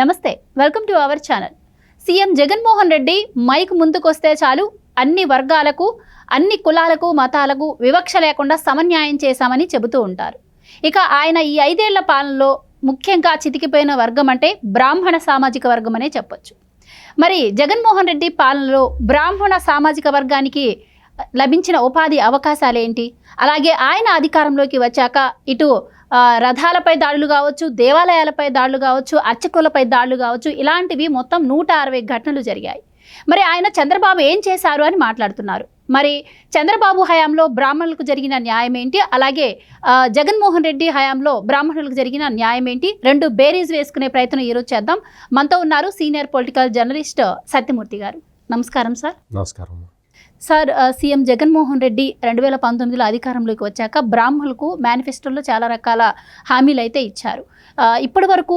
నమస్తే welcome to our channel. CM Jaganmohan Reddy mike ముందుకొస్తే చాలు అన్ని వర్గాలకు అన్ని కులాలకు మతాలకు వివక్ష లేకుండా సమన్యాయం చేశామని చెబుతూ ఉంటారు. ఇక ఆయన ఈ ఐదేళ్ళ పాలనలో ముఖ్యంగా చితికిపోయిన వర్గం అంటే బ్రాహ్మణ సామాజిక వర్గం అనే చెప్పొచ్చు. మరి జగన్మోహన్ రెడ్డి పాలనలో బ్రాహ్మణ సామాజిక వర్గానికి లభించిన ఉపాధి అవకాశాలు ఏంటి అలాగే ఆయన అధికారంలోకి వచ్చాక ఇటు రథాలపై దాడులు కావచ్చు దేవాలయాలపై దాడులు కావచ్చు అర్చకులపై దాడులు కావచ్చు ఇలాంటివి మొత్తం నూట అరవై ఘటనలు జరిగాయి. మరి ఆయన చంద్రబాబు ఏం చేశారు అని మాట్లాడుతున్నారు. మరి చంద్రబాబు హయాంలో బ్రాహ్మణులకు జరిగిన న్యాయం ఏంటి? అలాగే జగన్మోహన్ రెడ్డి హయాంలో బ్రాహ్మణులకు జరిగిన న్యాయం ఏంటి? రెండు బేరీజ్ వేసుకునే ప్రయత్నం ఈరోజు చేద్దాం. మనతో ఉన్నారు సీనియర్ పొలిటికల్ జర్నలిస్ట్ సత్యమూర్తి గారు. నమస్కారం సార్. నమస్కారం. సార్ సీఎం జగన్మోహన్ రెడ్డి రెండు వేల పంతొమ్మిదిలో అధికారంలోకి వచ్చాక బ్రాహ్మణులకు మేనిఫెస్టోలో చాలా రకాల హామీలు అయితే ఇచ్చారు ఇప్పటి వరకు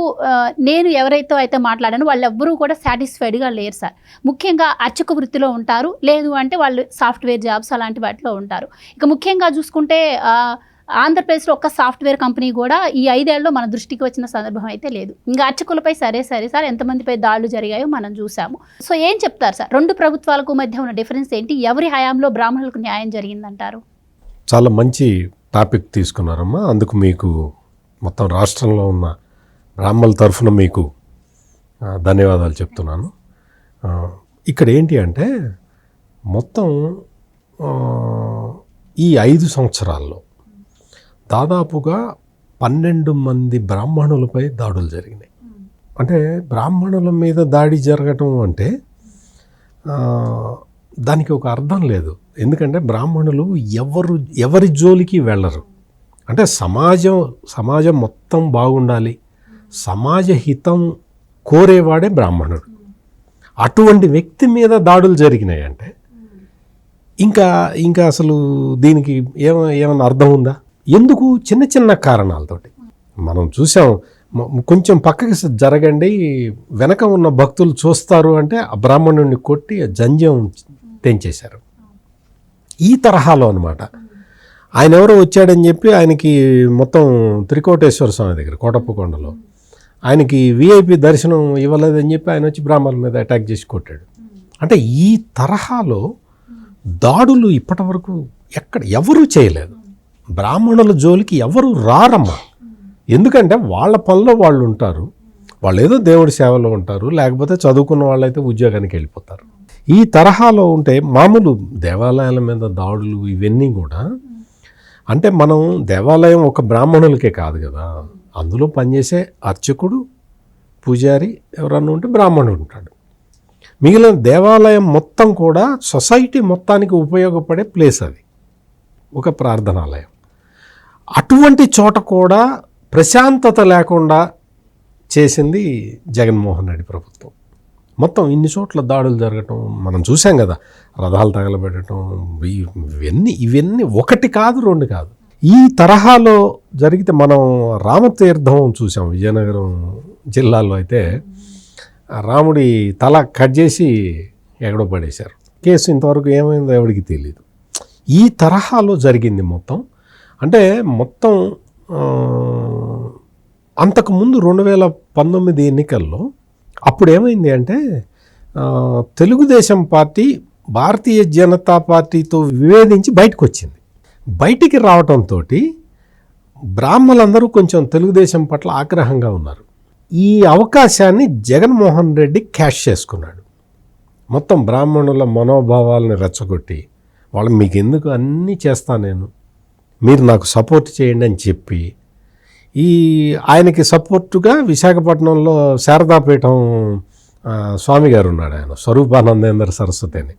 నేను ఎవరైతే అయితే మాట్లాడానో వాళ్ళెవ్వరూ కూడా సాటిస్ఫైడ్గా లేరు సార్. ముఖ్యంగా అర్చక వృత్తిలో ఉంటారు లేదు అంటే వాళ్ళు సాఫ్ట్వేర్ జాబ్స్ అలాంటి వాటిలో ఉంటారు. ఇక ముఖ్యంగా చూసుకుంటే ఆంధ్రప్రదేశ్లో ఒక్క సాఫ్ట్వేర్ కంపెనీ కూడా ఈ ఐదేళ్ళలో మన దృష్టికి వచ్చిన సందర్భం అయితే లేదు. ఇంకా అర్చకులపై సరే సరే సార్ ఎంతమందిపై దాడులు జరిగాయో మనం చూసాము సో ఏం చెప్తారు సార్? రెండు ప్రభుత్వాలకు మధ్య ఉన్న డిఫరెన్స్ ఏంటి? ఎవరి హయాంలో బ్రాహ్మణులకు న్యాయం జరిగిందంటారు? చాలా మంచి టాపిక్ తీసుకున్నారమ్మా. అందుకు మీకు మొత్తం రాష్ట్రంలో ఉన్న బ్రాహ్మణుల తరఫున మీకు ధన్యవాదాలు చెప్తున్నాను. ఇక్కడ ఏంటి అంటే మొత్తం ఈ ఐదు సంవత్సరాల్లో దాదాపుగా పన్నెండు మంది బ్రాహ్మణులపై దాడులు జరిగినాయి. అంటే బ్రాహ్మణుల మీద దాడి జరగటం అంటే దానికి ఒక అర్థం లేదు. ఎందుకంటే బ్రాహ్మణులు ఎవరు ఎవరి జోలికి వెళ్ళరు. అంటే సమాజం సమాజం మొత్తం బాగుండాలి. సమాజ హితం కోరేవాడే బ్రాహ్మణుడు. అటువంటి వ్యక్తి మీద దాడులు జరిగినాయి అంటే ఇంకా ఇంకా అసలు దీనికి ఏమ ఏమైనా అర్థం ఉందా? ఎందుకు చిన్న చిన్న కారణాలతోటి? మనం చూసాం కొంచెం పక్కకి జరగండి వెనక ఉన్న భక్తులు చూస్తారు అంటే ఆ బ్రాహ్మణుడిని కొట్టి ఆ జంజం తెంచేశారు. ఈ తరహాలో అనమాట ఆయన ఎవరో వచ్చాడని చెప్పి ఆయనకి మొత్తం త్రికోటేశ్వర స్వామి దగ్గర కోటప్పకొండలో. ఆయనకి విఐపి దర్శనం ఇవ్వలేదని చెప్పి ఆయన వచ్చి బ్రాహ్మణుల మీద అటాక్ చేసి కొట్టాడు. అంటే ఈ తరహాలో దాడులు ఇప్పటివరకు ఎక్కడ ఎవరూ చేయలేదు. బ్రాహ్మణుల జోలికి ఎవరు రారమ్మా. ఎందుకంటే వాళ్ళ పనిలో వాళ్ళు ఉంటారు. వాళ్ళు ఏదో దేవుడి సేవలో ఉంటారు. లేకపోతే చదువుకున్న వాళ్ళైతే ఉద్యోగానికి వెళ్ళిపోతారు. ఈ తరహాలో ఉంటే మామూలు దేవాలయాల మీద దాడులు ఇవన్నీ కూడా అంటే మనం దేవాలయం ఒక బ్రాహ్మణులకే కాదు కదా. అందులో పనిచేసే అర్చకుడు పూజారి ఎవరన్నా ఉంటే బ్రాహ్మణుడు ఉంటాడు. మిగిలిన దేవాలయం మొత్తం కూడా సొసైటీ మొత్తానికి ఉపయోగపడే ప్లేస్ అది. ఒక ప్రార్థనాలయం. అటువంటి చోట కూడా ప్రశాంతత లేకుండా చేసింది జగన్మోహన్ రెడ్డి ప్రభుత్వం. మొత్తం ఇన్ని చోట్ల దాడులు జరగటం మనం చూసాం కదా. రథాలు తగలబెట్టడం ఇవన్నీ ఇవన్నీ ఒకటి కాదు రెండు కాదు. ఈ తరహాలో జరిగితే మనం రామతీర్థం చూసాం విజయనగరం జిల్లాలో అయితే. రాముడి తల కట్ చేసి ఎక్కడో పడేశారు. కేసు ఇంతవరకు ఏమైందో ఎవరికి తెలియదు ఈ తరహాలో జరిగింది మొత్తం. అంటే మొత్తం అంతకుముందు రెండు వేల పంతొమ్మిది ఎన్నికల్లో అప్పుడు ఏమైంది అంటే తెలుగుదేశం పార్టీ భారతీయ జనతా పార్టీతో వివేదించి బయటకు వచ్చింది బయటికి రావటంతో బ్రాహ్మలందరూ కొంచెం తెలుగుదేశం పట్ల ఆగ్రహంగా ఉన్నారు. ఈ అవకాశాన్ని జగన్మోహన్ రెడ్డి క్యాష్ చేసుకున్నాడు. మొత్తం బ్రాహ్మణుల మనోభావాలను రెచ్చగొట్టి వాళ్ళు మీకు ఎందుకు అన్నీ చేస్తా నేను? మీరు నాకు సపోర్ట్ చేయండి అని చెప్పి ఈ ఆయనకి సపోర్టుగా విశాఖపట్నంలో శారదాపీఠం స్వామి గారు ఉన్నాడు ఆయన స్వరూపానందేంద్ర సరస్వతి అని.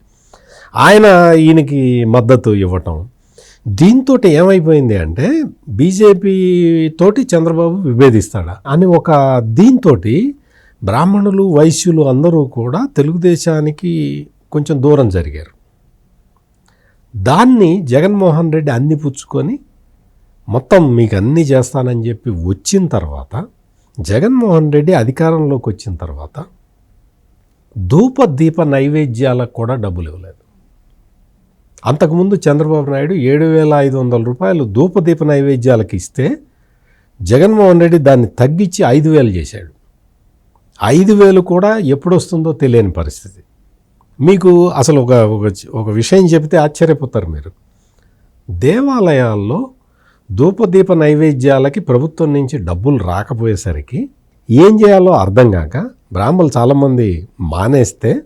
ఆయన ఈయనకి మద్దతు ఇవ్వటం. దీంతో ఏమైపోయింది అంటే బీజేపీ తోటి చంద్రబాబు విభేదిస్తాడా అని ఒక దీంతో బ్రాహ్మణులు వైశ్యులు అందరూ కూడా తెలుగుదేశానికి కొంచెం దూరం జరిగారు. దాన్ని జగన్మోహన్ రెడ్డి అన్ని పుచ్చుకొని మొత్తం మీకు అన్నీ చేస్తానని చెప్పి వచ్చిన తర్వాత జగన్మోహన్ రెడ్డి అధికారంలోకి వచ్చిన తర్వాత ధూప దీప నైవేద్యాలకు కూడా డబ్బులు ఇవ్వలేదు. అంతకుముందు చంద్రబాబు నాయుడు ఏడు వేల ఐదు వందల రూపాయలు ధూపదీప నైవేద్యాలకు ఇస్తే జగన్మోహన్ రెడ్డి దాన్ని తగ్గించి ఐదు వేలు చేశాడు. ఐదు వేలు కూడా ఎప్పుడు వస్తుందో తెలియని పరిస్థితి. మీకు అసలు ఒక ఒక ఒక విషయం చెబితే ఆశ్చర్యపోతారు మీరు. దేవాలయాల్లో ధూపదీప నైవేద్యాలకి ప్రభుత్వం నుంచి డబ్బులు రాకపోయేసరికి ఏం చేయాలో అర్థం కాక బ్రాహ్మణులు చాలామంది మానేస్తే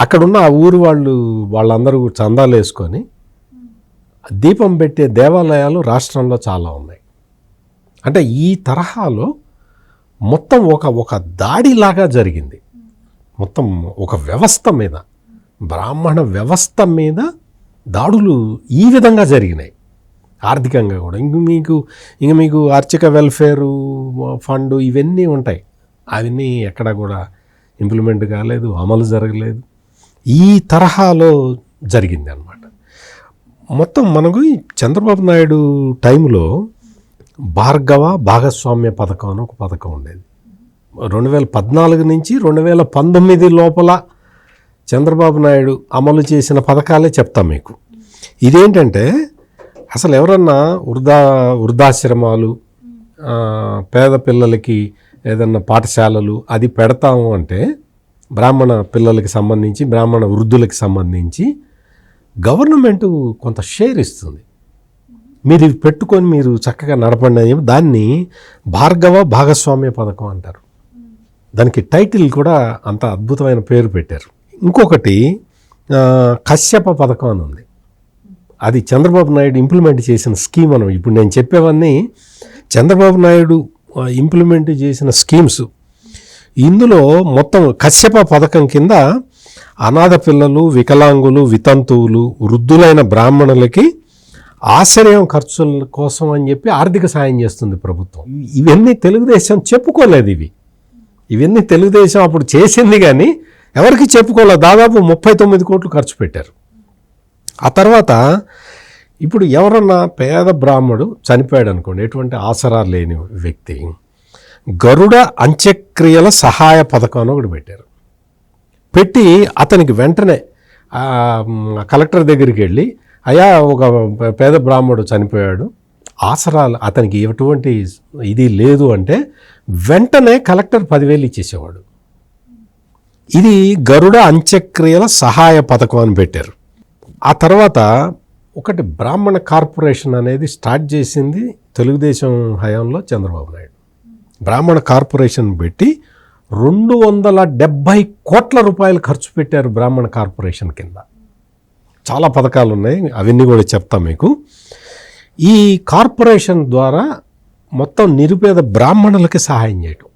అక్కడున్న ఆ ఊరు వాళ్ళు వాళ్ళందరూ చందాలు వేసుకొని దీపం పెట్టే దేవాలయాలు రాష్ట్రంలో చాలా ఉన్నాయి. అంటే ఈ తరహాలో మొత్తం ఒక ఒక దాడిలాగా జరిగింది. మొత్తం ఒక వ్యవస్థ మీద బ్రాహ్మణ వ్యవస్థ మీద దాడులు ఈ విధంగా జరిగినాయి. ఆర్థికంగా కూడా. ఇంక మీకు ఇంక మీకు ఆర్థిక వెల్ఫేరు ఫండ్ ఇవన్నీ ఉంటాయి. అవన్నీ ఎక్కడ కూడా ఇంప్లిమెంట్ కాలేదు అమలు జరగలేదు. ఈ తరహాలో జరిగింది అనమాట మొత్తం మనకు ఈ చంద్రబాబు నాయుడు టైంలో భార్గవ భాగస్వామ్య పథకం అని ఒక పథకం ఉండేది. రెండు వేల పద్నాలుగు నుంచి రెండు వేల పంతొమ్మిది లోపల చంద్రబాబు నాయుడు అమలు చేసిన పథకాలే చెప్తాం మీకు. ఇదేంటంటే అసలు ఎవరన్నా వృద్ధా వృద్ధాశ్రమాలు పేద పిల్లలకి ఏదన్నా పాఠశాలలు అది పెడతాము అంటే బ్రాహ్మణ పిల్లలకి సంబంధించి బ్రాహ్మణ వృద్ధులకి సంబంధించి గవర్నమెంట్ కొంత షేర్ ఇస్తుంది. మీరు ఇది పెట్టుకొని మీరు చక్కగా నడపండి అని చెప్పి దాన్ని భార్గవ భాగస్వామ్య పథకం అంటారు. దానికి టైటిల్ కూడా అంత అద్భుతమైన పేరు పెట్టారు. ఇంకొకటి కశ్యప పథకం అని ఉంది. అది చంద్రబాబు నాయుడు ఇంప్లిమెంట్ చేసిన స్కీమ్ అని ఇప్పుడు నేను చెప్పేవన్నీ చంద్రబాబు నాయుడు ఇంప్లిమెంట్ చేసిన స్కీమ్స్ ఇందులో మొత్తం కశ్యప పథకం కింద అనాథ పిల్లలు వికలాంగులు వితంతువులు వృద్ధులైన బ్రాహ్మణులకి ఆశ్రయం ఖర్చుల కోసం అని చెప్పి ఆర్థిక సాయం చేస్తుంది ప్రభుత్వం. ఇవన్నీ తెలుగుదేశం చెప్పుకోలేదు ఇవి. ఇవన్నీ తెలుగుదేశం అప్పుడు చేసింది కానీ ఎవరికి చెప్పుకోలే దాదాపు ముప్పై తొమ్మిది కోట్లు ఖర్చు పెట్టారు. ఆ తర్వాత ఇప్పుడు ఎవరన్నా పేద బ్రాహ్మడు చనిపోయాడు అనుకోండి ఎటువంటి ఆసరా లేని వ్యక్తి గరుడ అంత్యక్రియల సహాయ పథకం అని ఒకటి పెట్టారు. పెట్టి అతనికి వెంటనే కలెక్టర్ దగ్గరికి వెళ్ళి అయ్యా ఒక పేద బ్రాహ్మడు చనిపోయాడు ఆసరాలు అతనికి ఎటువంటి ఇది లేదు అంటే వెంటనే కలెక్టర్ పదివేలు ఇచ్చేసేవాడు. ఇది గరుడ అంత్యక్రియల సహాయ పథకం అని పెట్టారు. ఆ తర్వాత ఒకటి బ్రాహ్మణ కార్పొరేషన్ అనేది స్టార్ట్ చేసింది తెలుగుదేశం హయాంలో చంద్రబాబు నాయుడు. బ్రాహ్మణ కార్పొరేషన్ పెట్టి రెండు వందల డెబ్భై కోట్ల రూపాయలు ఖర్చు పెట్టారు బ్రాహ్మణ కార్పొరేషన్ కింద. చాలా పథకాలు ఉన్నాయి అవన్నీ కూడా చెప్తాం మీకు. ఈ కార్పొరేషన్ ద్వారా మొత్తం నిరుపేద బ్రాహ్మణులకి సహాయం చేయటం.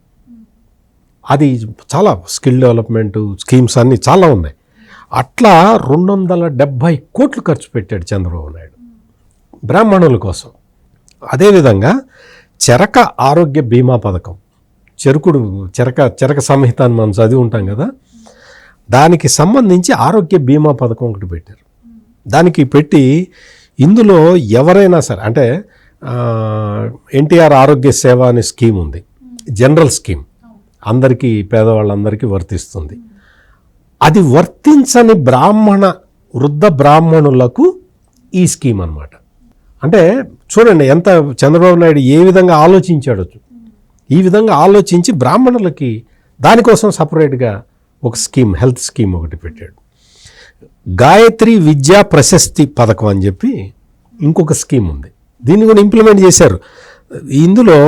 అది చాలా స్కిల్ డెవలప్మెంట్ స్కీమ్స్ అన్నీ చాలా ఉన్నాయి. అట్లా రెండు వందల డెబ్భై కోట్లు ఖర్చు పెట్టాడు చంద్రబాబు నాయుడు. బ్రాహ్మణుల కోసం. అదేవిధంగా చెరక ఆరోగ్య బీమా పథకం. చెరుకుడు చెరక చెరక సంహిత అని మనం చదివి ఉంటాం కదా. దానికి సంబంధించి ఆరోగ్య బీమా పథకం ఒకటి పెట్టారు. దానికి పెట్టి ఇందులో ఎవరైనా సరే అంటే ఎన్టీఆర్ ఆరోగ్య సేవ అనే స్కీమ్ ఉంది. General scheme. అందరికీ పేదవాళ్ళందరికీ వర్తిస్తుంది. అది వర్తించని బ్రాహ్మణ వృద్ధ బ్రాహ్మణులకు ఈ స్కీమ్ అన్నమాట. అంటే చూడండి ఎంత చంద్రబాబు నాయుడు ఏ విధంగా ఆలోచించాడు ఈ విధంగా ఆలోచించి బ్రాహ్మణులకి దానికోసం సపరేట్గా ఒక స్కీమ్ హెల్త్ స్కీమ్ ఒకటి పెట్టాడు. గాయత్రి విద్యా ప్రశస్తి పథకం అని చెప్పి ఇంకొక స్కీమ్ ఉంది. దీన్ని కూడా ఇంప్లిమెంట్ చేశారు. ఇందులో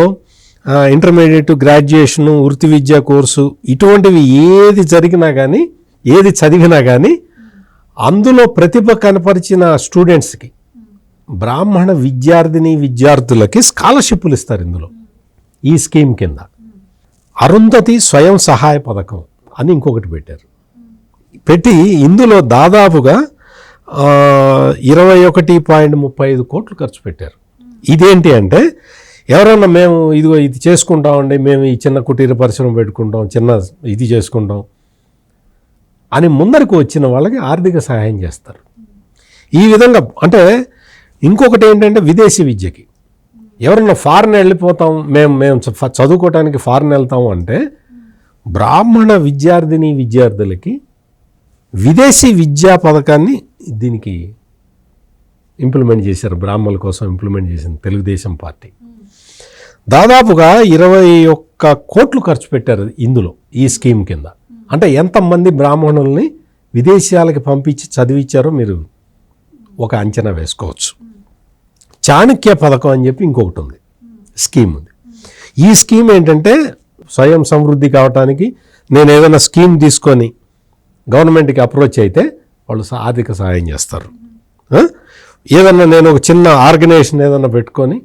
ఇంటర్మీడియట్ గ్రాడ్యుయేషను వృత్తి విద్యా కోర్సు ఇటువంటివి ఏది జరిగినా కానీ ఏది చదివినా కానీ అందులో ప్రతిభ కనపరిచిన స్టూడెంట్స్కి బ్రాహ్మణ విద్యార్థిని విద్యార్థులకి స్కాలర్షిప్లు ఇస్తారు ఇందులో ఈ స్కీమ్ కింద. అరుంధతి స్వయం సహాయ పథకం అని ఇంకొకటి పెట్టారు. పెట్టి ఇందులో దాదాపుగా ఇరవై ఒకటి పాయింట్ ముప్పై ఐదు కోట్లు ఖర్చు పెట్టారు. ఇదేంటి అంటే ఎవరన్నా మేము ఇదిగో ఇది చేసుకుంటామండి మేము ఈ చిన్న కుటీర పరిశ్రమ పెట్టుకుంటాం చిన్న ఇది చేసుకుంటాం అని ముందరికి వచ్చిన వాళ్ళకి ఆర్థిక సహాయం చేస్తారు. ఈ విధంగా అంటే ఇంకొకటి ఏంటంటే విదేశీ విద్యకి. ఎవరన్నా ఫారెన్ వెళ్ళిపోతాం మేము మేము చ- చదువుకోవటానికి ఫారెన్ వెళ్తాము అంటే బ్రాహ్మణ విద్యార్థిని విద్యార్థులకి విదేశీ విద్యా పథకాన్ని దీనికి ఇంప్లిమెంట్ చేశారు బ్రాహ్మణుల కోసం ఇంప్లిమెంట్ చేసింది తెలుగుదేశం పార్టీ. దాదాపుగా ఇరవై ఒక్క కోట్లు ఖర్చు పెట్టారు ఇందులో ఈ స్కీమ్ కింద. అంటే ఎంతమంది బ్రాహ్మణుల్ని విదేశాలకు పంపించి చదివించారో మీరు ఒక అంచనా వేసుకోవచ్చు. చాణక్య పథకం అని చెప్పి ఇంకొకటి ఉంది స్కీమ్ ఉంది. ఈ స్కీమ్ ఏంటంటే స్వయం సమృద్ధి కావటానికి నేను ఏదైనా స్కీమ్ తీసుకొని గవర్నమెంట్కి అప్రోచ్ అయితే వాళ్ళు ఆర్థిక సహాయం చేస్తారు. ఏదన్నా నేను ఒక చిన్న ఆర్గనైజేషన్ ఏదన్నా పెట్టుకొని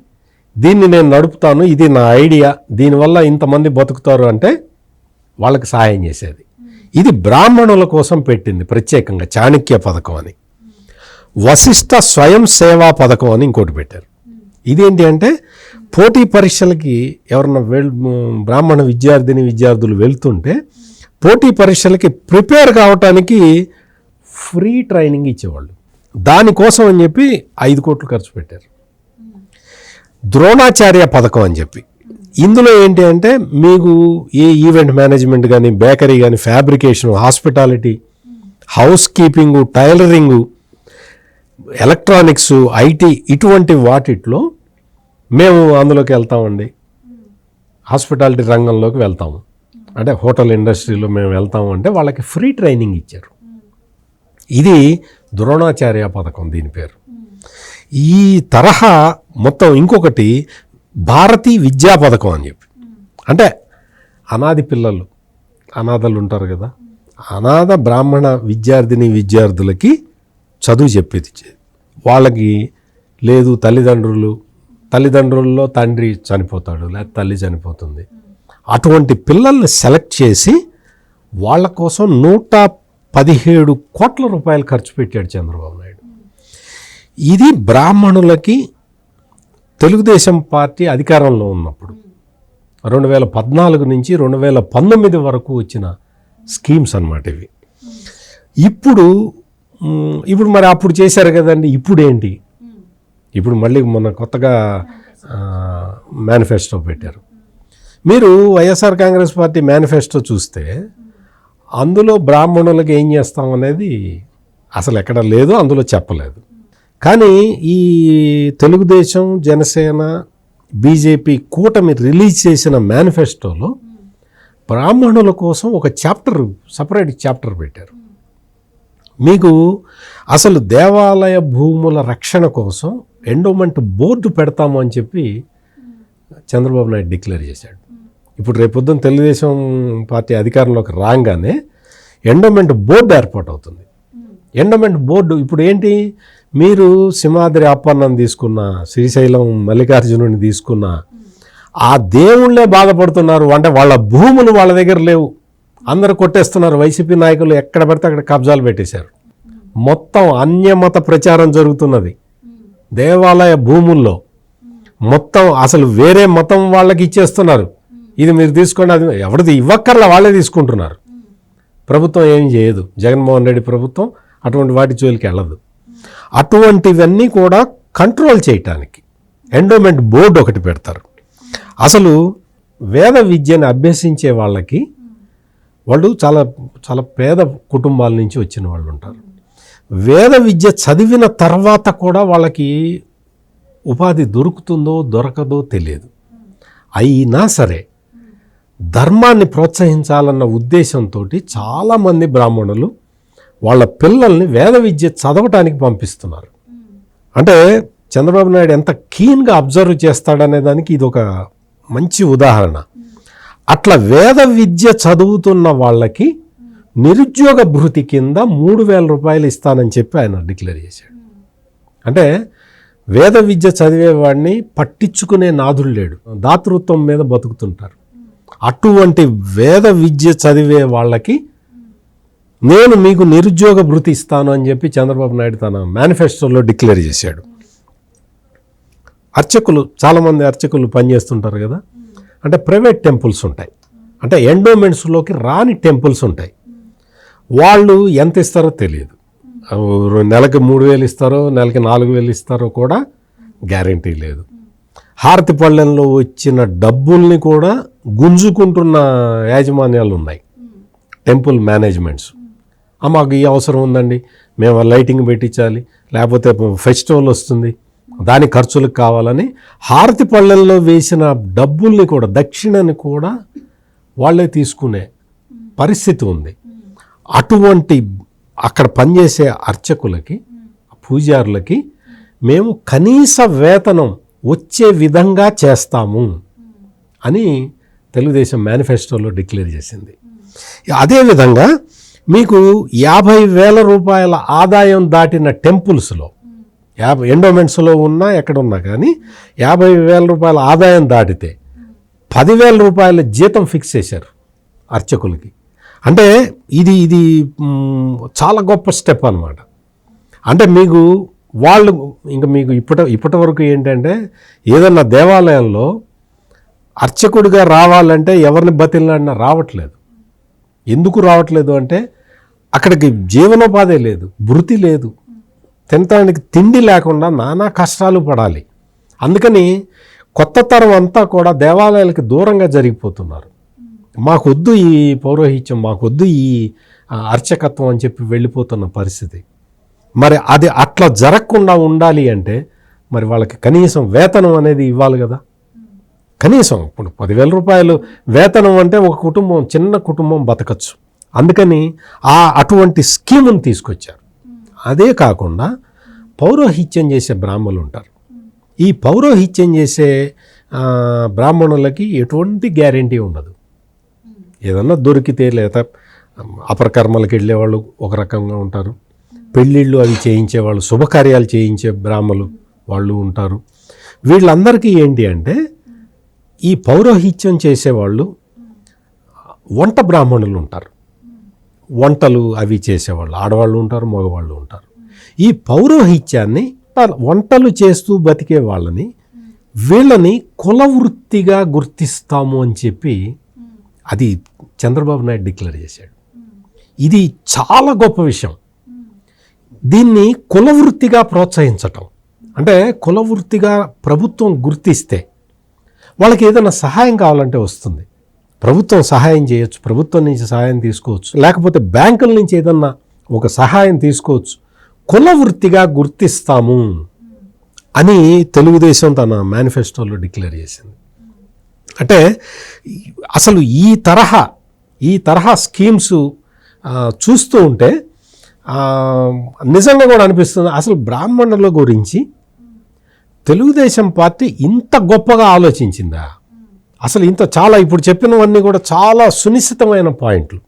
దీన్ని నేను నడుపుతాను ఇది నా ఐడియా దీనివల్ల ఇంతమంది బతుకుతారు అంటే వాళ్ళకి సహాయం చేసేది. ఇది బ్రాహ్మణుల కోసం పెట్టింది ప్రత్యేకంగా చాణక్య పథకం అని. వశిష్ట స్వయం సేవా పథకం అని ఇంకోటి పెట్టారు. ఇదేంటి అంటే పోటీ పరీక్షలకి ఎవరన్నా వెళ్ బ్రాహ్మణ విద్యార్థిని విద్యార్థులు వెళ్తుంటే పోటీ పరీక్షలకి ప్రిపేర్ కావటానికి ఫ్రీ ట్రైనింగ్ ఇచ్చేవాళ్ళు. దానికోసం అని చెప్పి ఐదు కోట్లు ఖర్చు పెట్టారు. ద్రోణాచార్య పథకం అని చెప్పి. ఇందులో ఏంటి అంటే మీకు ఏ ఈవెంట్ మేనేజ్మెంట్ కానీ బేకరీ కానీ fabrication hospitality housekeeping tailoring electronics IT ఇటువంటి వాటిట్లో మేము అందులోకి వెళ్తామండి. హాస్పిటాలిటీ రంగంలోకి వెళ్తాము. అంటే హోటల్ ఇండస్ట్రీలో మేము వెళ్తాము అంటే వాళ్ళకి ఫ్రీ ట్రైనింగ్ ఇచ్చారు. ఇది ద్రోణాచార్య పథకం దీని పేరు. ఈ తరహా మొత్తం ఇంకొకటి భారతీ విద్యా పథకం అని చెప్పి. అంటే అనాది పిల్లలు అనాథలు ఉంటారు కదా అనాథ బ్రాహ్మణ విద్యార్థిని విద్యార్థులకి చదువు చెప్పేది వాళ్ళకి లేదు తల్లిదండ్రులు తల్లిదండ్రుల్లో తండ్రి చనిపోతాడు లేదా తల్లి చనిపోతుంది. అటువంటి పిల్లల్ని సెలెక్ట్ చేసి వాళ్ళ కోసం నూట పదిహేడు కోట్ల రూపాయలు ఖర్చు పెట్టాడు చంద్రబాబు నాయుడు. ఇది బ్రాహ్మణులకి తెలుగుదేశం పార్టీ అధికారంలో ఉన్నప్పుడు రెండు వేల పద్నాలుగు నుంచి రెండు వేల పంతొమ్మిది వరకు వచ్చిన స్కీమ్స్ అనమాట ఇవి. ఇప్పుడు ఇప్పుడు మరి అప్పుడు చేశారు కదండి ఇప్పుడు ఏంటి ఇప్పుడు మళ్ళీ మొన్న కొత్తగా మేనిఫెస్టో పెట్టారు. మీరు వైఎస్ఆర్ కాంగ్రెస్ పార్టీ మేనిఫెస్టో చూస్తే అందులో బ్రాహ్మణులకు ఏం చేస్తాం అనేది అసలు ఎక్కడ లేదు అందులో చెప్పలేదు. కానీ ఈ తెలుగుదేశం జనసేన బీజేపీ కూటమి రిలీజ్ చేసిన మేనిఫెస్టోలో బ్రాహ్మణుల కోసం ఒక చాప్టర్ సపరేట్ చాప్టర్ పెట్టారు. మీకు అసలు దేవాలయ భూముల రక్షణ కోసం ఎండోమెంట్ బోర్డు పెడతాము అని చెప్పి చంద్రబాబు నాయుడు డిక్లేర్ చేశాడు. ఇప్పుడు రేపొద్దున తెలుగుదేశం పార్టీ అధికారంలోకి రాగానే ఎండోమెంట్ బోర్డు ఏర్పాటు అవుతుంది ఎండోమెంట్ బోర్డు ఇప్పుడు ఏంటి? మీరు సింహాద్రి అప్పన్నం తీసుకున్న శ్రీశైలం మల్లికార్జునుని తీసుకున్న ఆ దేవుళ్ళే బాధపడుతున్నారు. అంటే వాళ్ళ భూములు వాళ్ళ దగ్గర లేవు. అందరు కొట్టేస్తున్నారు. వైసీపీ నాయకులు ఎక్కడ పడితే అక్కడ కబ్జాలు పెట్టేశారు. మొత్తం అన్యమత ప్రచారం జరుగుతున్నది. దేవాలయ భూముల్లో. మొత్తం అసలు వేరే మతం వాళ్ళకి ఇచ్చేస్తున్నారు. ఇది మీరు తీసుకోండి అది ఎవరిది? ఇవ్వక్కర్లా వాళ్ళే తీసుకుంటున్నారు. ప్రభుత్వం ఏం చేయదు. జగన్మోహన్ రెడ్డి ప్రభుత్వం అటువంటి వాటి జోలికి వెళ్ళదు. అటువంటివన్నీ కూడా కంట్రోల్ చేయటానికి ఎండోమెంట్ బోర్డు ఒకటి పెడతారు. అసలు వేద విద్యను అభ్యసించే వాళ్ళకి వాళ్ళు చాలా చాలా పేద కుటుంబాల నుంచి వచ్చిన వాళ్ళు ఉంటారు. వేద విద్య చదివిన తర్వాత కూడా వాళ్ళకి ఉపాధి దొరుకుతుందో దొరకదో తెలియదు. అయినా సరే ధర్మాన్ని ప్రోత్సహించాలన్న ఉద్దేశంతో చాలామంది బ్రాహ్మణులు వాళ్ళ పిల్లల్ని వేద విద్య చదవటానికి పంపిస్తున్నారు. అంటే చంద్రబాబు నాయుడు ఎంత కీన్గా అబ్జర్వ్ చేస్తాడనే దానికి ఇది ఒక మంచి ఉదాహరణ. అట్లా వేద విద్య చదువుతున్న వాళ్ళకి నిరుద్యోగ భృతి కింద మూడు వేల రూపాయలు ఇస్తానని చెప్పి ఆయన డిక్లేర్ చేశాడు. అంటే వేద విద్య చదివేవాడిని పట్టించుకునే నాదుడు లేడు. దాతృత్వం మీద బతుకుతుంటారు. అటువంటి వేద విద్య చదివే వాళ్ళకి నేను మీకు నిరుద్యోగ భృతి ఇస్తాను అని చెప్పి చంద్రబాబు నాయుడు తన మేనిఫెస్టోలో డిక్లేర్ చేశాడు. అర్చకులు చాలామంది అర్చకులు పనిచేస్తుంటారు కదా. అంటే ప్రైవేట్ టెంపుల్స్ ఉంటాయి. అంటే ఎండోమెంట్స్లోకి రాని టెంపుల్స్ ఉంటాయి. వాళ్ళు ఎంత ఇస్తారో తెలియదు. నెలకి మూడు వేలు ఇస్తారో నెలకి నాలుగు వేలు ఇస్తారో కూడా గ్యారంటీ లేదు. హారతి పళ్ళెంలో వచ్చిన డబ్బుల్ని కూడా గుంజుకుంటున్న యాజమాన్యాలు ఉన్నాయి టెంపుల్ మేనేజ్మెంట్స్. మాకు ఈ అవసరం ఉందండి. మేము లైటింగ్ పెట్టించాలి. లేకపోతే ఫెస్టివల్ వస్తుంది. దాని ఖర్చులకు కావాలని హారతి పళ్ళల్లో వేసిన డబ్బుల్ని కూడా దక్షిణని కూడా వాళ్ళే తీసుకునే పరిస్థితి ఉంది. అటువంటి అక్కడ పనిచేసే అర్చకులకి పూజారులకి మేము కనీస వేతనం వచ్చే విధంగా చేస్తాము అని తెలుగుదేశం మేనిఫెస్టోలో డిక్లేర్ చేసింది. అదేవిధంగా మీకు యాభై వేల రూపాయల ఆదాయం దాటిన టెంపుల్స్లో యాభై ఎండోమెంట్స్లో ఉన్నా ఎక్కడున్నా కానీ యాభై వేల రూపాయల ఆదాయం దాటితే పదివేల రూపాయల జీతం ఫిక్స్ చేశారు అర్చకులకి. అంటే ఇది ఇది చాలా గొప్ప స్టెప్ అన్నమాట. అంటే మీకు వాళ్ళు ఇంకా మీకు ఇప్పటి ఇప్పటి వరకు ఏంటంటే ఏదన్నా దేవాలయంలో అర్చకుడిగా రావాలంటే ఎవరిని బతిలాడినా రావట్లేదు. ఎందుకు రావట్లేదు అంటే అక్కడికి జీవనోపాధి లేదు భృతి లేదు. తినటానికి తిండి లేకుండా నానా కష్టాలు పడాలి. అందుకని కొత్త తరం అంతా కూడా దేవాలయాలకి దూరంగా జరిగిపోతున్నారు. మాకొద్దు ఈ పౌరోహిత్యం మాకొద్దు ఈ అర్చకత్వం అని చెప్పి వెళ్ళిపోతున్న పరిస్థితి. మరి అది అట్లా జరగకుండా ఉండాలి అంటే మరి వాళ్ళకి కనీసం వేతనం అనేది ఇవ్వాలి కదా. కనీసం ఇప్పుడు పదివేల రూపాయలు వేతనం అంటే ఒక కుటుంబం చిన్న కుటుంబం బతకచ్చు. అందుకని ఆ అటువంటి స్కీమును తీసుకొచ్చారు. అదే కాకుండా పౌరోహిత్యం చేసే బ్రాహ్మణులు ఉంటారు. ఈ పౌరోహిత్యం చేసే బ్రాహ్మణులకి ఎటువంటి గ్యారంటీ ఉండదు. ఏదన్నా దొరికితే లేదా అపరకర్మలకు వెళ్ళేవాళ్ళు ఒక రకంగా ఉంటారు. పెళ్ళిళ్ళు అవి చేయించేవాళ్ళు శుభకార్యాలు చేయించే బ్రాహ్మలు వాళ్ళు ఉంటారు. వీళ్ళందరికీ ఏంటి అంటే ఈ పౌరోహిత్యం చేసేవాళ్ళు వంట బ్రాహ్మణులు ఉంటారు. వంటలు అవి చేసేవాళ్ళు. ఆడవాళ్ళు ఉంటారు మగవాళ్ళు ఉంటారు. ఈ పౌరోహిత్యాన్ని వంటలు చేస్తూ బతికే వాళ్ళని వీళ్ళని కుల వృత్తిగా గుర్తిస్తాము అని చెప్పి అది చంద్రబాబు నాయుడు డిక్లేర్ చేశాడు. ఇది చాలా గొప్ప విషయం. దీన్ని కుల వృత్తిగా ప్రోత్సహించటం. అంటే కుల వృత్తిగా ప్రభుత్వం గుర్తిస్తే వాళ్ళకి ఏదైనా సహాయం కావాలంటే వస్తుంది. ప్రభుత్వం సహాయం చేయొచ్చు ప్రభుత్వం నుంచి సహాయం తీసుకోవచ్చు. లేకపోతే బ్యాంకుల నుంచి ఏదన్నా ఒక సహాయం తీసుకోవచ్చు. కుల వృత్తిగా గుర్తిస్తాము అని తెలుగుదేశం తన మేనిఫెస్టోలో డిక్లేర్ చేసింది. అంటే అసలు ఈ తరహా ఈ తరహా స్కీమ్స్ చూస్తూ ఉంటే నిజంగా కూడా అనిపిస్తుంది. అసలు బ్రాహ్మణుల గురించి తెలుగుదేశం పార్టీ ఇంత గొప్పగా ఆలోచించిందా? అసలు ఇంత చాలా ఇప్పుడు చెప్పినవన్నీ కూడా చాలా సునిశ్చితమైన పాయింట్లు.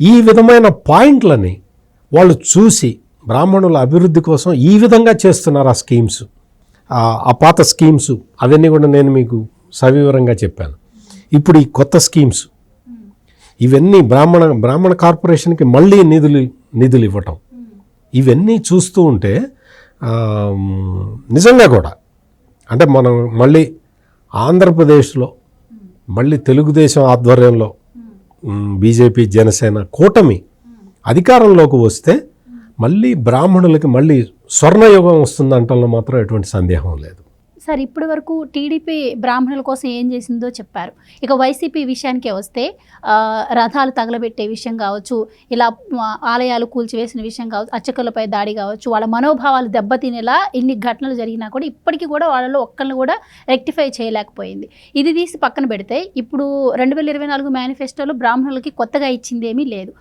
ఈ విధమైన పాయింట్లని వాళ్ళు చూసి బ్రాహ్మణుల అభివృద్ధి కోసం ఈ విధంగా చేస్తున్నారు ఆ స్కీమ్స్ ఆ- పాత స్కీమ్స్ అవన్నీ కూడా నేను మీకు సవివరంగా చెప్పాను. ఇప్పుడు ఈ కొత్త స్కీమ్స్ ఇవన్నీ బ్రాహ్మణ బ్రాహ్మణ కార్పొరేషన్కి మళ్ళీ నిధులు నిధులు ఇవ్వటం. ఇవన్నీ చూస్తూ ఉంటే నిజంగా కూడా. అంటే మనం మళ్ళీ ఆంధ్రప్రదేశ్లో మళ్ళీ తెలుగుదేశం ఆధ్వర్యంలో బీజేపీ జనసేన కూటమి అధికారంలోకి వస్తే మళ్ళీ బ్రాహ్మణులకి మళ్ళీ స్వర్ణయుగం వస్తుందంటంలో మాత్రం ఎటువంటి సందేహం లేదు. సార్ ఇప్పటి వరకు టీడీపీ బ్రాహ్మణుల కోసం ఏం చేసిందో చెప్పారు. ఇక వైసీపీ విషయానికే వస్తే రథాలు తగలబెట్టే విషయం కావచ్చు ఇలా ఆలయాలు కూల్చివేసిన విషయం కావచ్చు అర్చకులపై దాడి కావచ్చు వాళ్ళ మనోభావాలు దెబ్బతినేలా ఇన్ని ఘటనలు జరిగినా కూడా ఇప్పటికీ కూడా వాళ్ళలో ఒక్కరిని కూడా రెక్టిఫై చేయలేకపోయింది. ఇది తీసి పక్కన పెడితే ఇప్పుడు రెండు వేల ఇరవై నాలుగు మేనిఫెస్టోలో బ్రాహ్మణులకి కొత్తగా ఇచ్చింది ఏమీ లేదు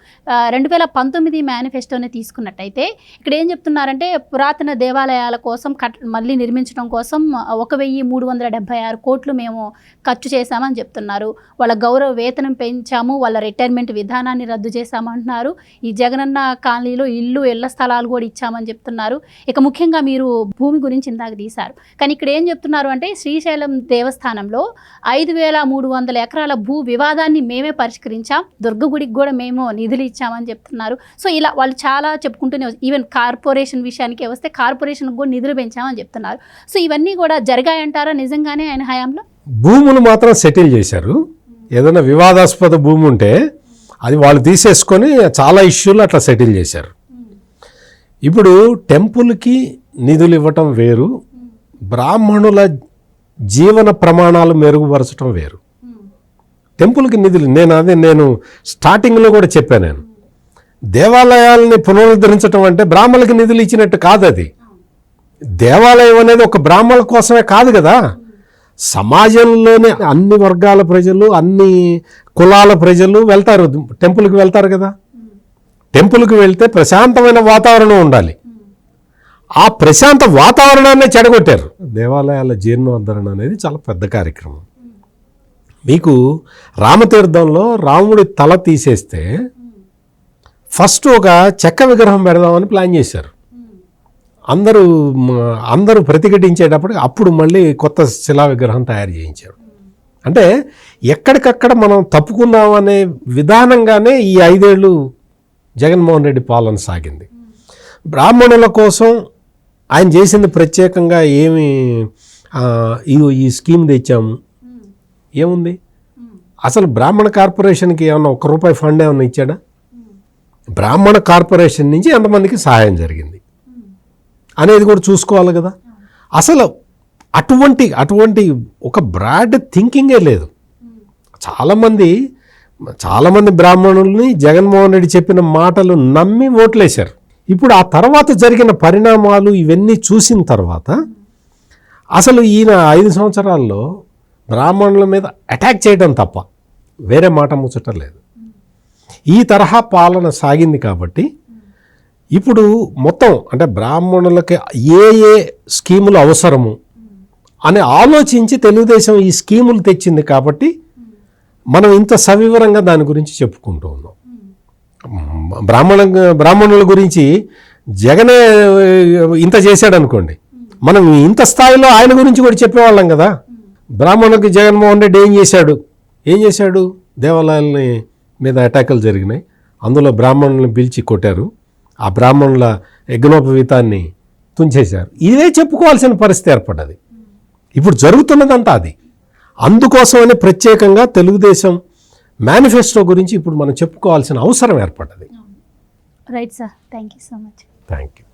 రెండు వేల పంతొమ్మిది మేనిఫెస్టోని తీసుకున్నట్టయితే ఇక్కడ ఏం చెప్తున్నారంటే పురాతన దేవాలయాల కోసం కట్ మళ్ళీ నిర్మించడం కోసం ఒక వెయ్యి మూడు వందల డెబ్బై ఆరు కోట్లు మేము ఖర్చు చేశామని చెప్తున్నారు. వాళ్ళ గౌరవ వేతనం పెంచాము వాళ్ళ రిటైర్మెంట్ విధానాన్ని రద్దు చేశామంటున్నారు. ఈ జగనన్న కాలనీలో ఇల్లు ఇళ్ళ స్థలాలు కూడా ఇచ్చామని చెప్తున్నారు. ఇక ముఖ్యంగా మీరు భూమి గురించి ఇందాక తీశారు. కానీ ఇక్కడ ఏం చెప్తున్నారు అంటే శ్రీశైలం దేవస్థానంలో ఐదు వేల మూడు వందల ఎకరాల భూ వివాదాన్ని మేమే పరిష్కరించాం. దుర్గగుడికి కూడా మేము నిధులు ఇచ్చామని చెప్తున్నారు. సో ఇలా వాళ్ళు చాలా చెప్పుకుంటూనే ఈవెన్ కార్పొరేషన్ విషయానికి వస్తే కార్పొరేషన్కి కూడా నిధులు పెంచామని చెప్తున్నారు. సో ఇవన్నీ కూడా జరిగాయంటారా నిజంగానే ఆయన హయాంలో? భూములు మాత్రం సెటిల్ చేశారు. ఏదైనా వివాదాస్పద భూమి ఉంటే అది వాళ్ళు తీసేసుకొని చాలా ఇష్యూలు అట్లా సెటిల్ చేశారు. ఇప్పుడు టెంపుల్కి నిధులు ఇవ్వటం వేరు. బ్రాహ్మణుల జీవన ప్రమాణాలు మెరుగుపరచడం వేరు. టెంపుల్కి నిధులు నేను అదే నేను స్టార్టింగ్లో కూడా చెప్పాను నేను. దేవాలయాల్ని పునరుద్ధరించడం అంటే బ్రాహ్మణులకి నిధులు ఇచ్చినట్టు కాదు అది దేవాలయం అనేది ఒక బ్రాహ్మణుల కోసమే కాదు కదా. సమాజంలోనే అన్ని వర్గాల ప్రజలు అన్ని కులాల ప్రజలు వెళ్తారు. టెంపుల్కి వెళ్తారు కదా. టెంపుల్కి వెళ్తే ప్రశాంతమైన వాతావరణం ఉండాలి. ఆ ప్రశాంత వాతావరణాన్ని చెడగొట్టారు. దేవాలయాల జీర్ణోద్ధరణ అనేది చాలా పెద్ద కార్యక్రమం. మీకు రామతీర్థంలో రాముడి తల తీసేస్తే ఫస్ట్ ఒక చెక్క విగ్రహం పెడదామని ప్లాన్ చేశారు. అందరూ అందరూ ప్రతిఘటించేటప్పుడు అప్పుడు మళ్ళీ కొత్త శిలా విగ్రహం తయారు చేయించారు. అంటే ఎక్కడికక్కడ మనం తప్పుకున్నామనే విధానంగానే ఈ ఐదేళ్ళు జగన్మోహన్ రెడ్డి పాలన సాగింది. బ్రాహ్మణుల కోసం ఆయన చేసింది ప్రత్యేకంగా ఏమి ఈ ఈ స్కీమ్ తెచ్చాము ఏముంది? అసలు బ్రాహ్మణ కార్పొరేషన్కి ఏమన్నా ఒక రూపాయి ఫండ్ ఏమన్నా ఇచ్చాడా? బ్రాహ్మణ కార్పొరేషన్ నుంచి ఎంతమందికి సహాయం జరిగింది? అనేది కూడా చూసుకోవాలి కదా. అసలు అటువంటి అటువంటి ఒక బ్రాడ్ థింకింగే లేదు. చాలామంది చాలామంది బ్రాహ్మణుల్ని జగన్మోహన్ రెడ్డి చెప్పిన మాటలు నమ్మి ఓట్లేశారు. ఇప్పుడు ఆ తర్వాత జరిగిన పరిణామాలు ఇవన్నీ చూసిన తర్వాత అసలు ఈయన ఐదు సంవత్సరాల్లో బ్రాహ్మణుల మీద అటాక్ చేయడం తప్ప వేరే మాట ముచ్చట లేదు. ఈ తరహా పాలన సాగింది కాబట్టి ఇప్పుడు మొత్తం అంటే బ్రాహ్మణులకి ఏ ఏ స్కీములు అవసరము అని ఆలోచించి తెలుగుదేశం ఈ స్కీములు తెచ్చింది కాబట్టి మనం ఇంత సవివరంగా దాని గురించి చెప్పుకుంటూ ఉన్నాం. బ్రాహ్మణ బ్రాహ్మణుల గురించి జగనే ఇంత చేశాడు అనుకోండి మనం ఇంత స్థాయిలో ఆయన గురించి కూడా చెప్పేవాళ్ళం కదా. బ్రాహ్మణులకి జగన్మోహన్ రెడ్డి ఏం చేశాడు? ఏం చేశాడు? దేవాలయాల్ని మీద అటాకులు జరిగినాయి. అందులో బ్రాహ్మణులను పిలిచి కొట్టారు. ఆ బ్రాహ్మణుల యజ్ఞోపవీతాన్ని తుంచేశారు. ఇదే చెప్పుకోవాల్సిన పరిస్థితి ఏర్పడ్డది. ఇప్పుడు జరుగుతున్నదంతా అది. అందుకోసమని ప్రత్యేకంగా తెలుగుదేశం మేనిఫెస్టో గురించి ఇప్పుడు మనం చెప్పుకోవాల్సిన అవసరం ఏర్పడ్డది. Right sir thank you so much thank you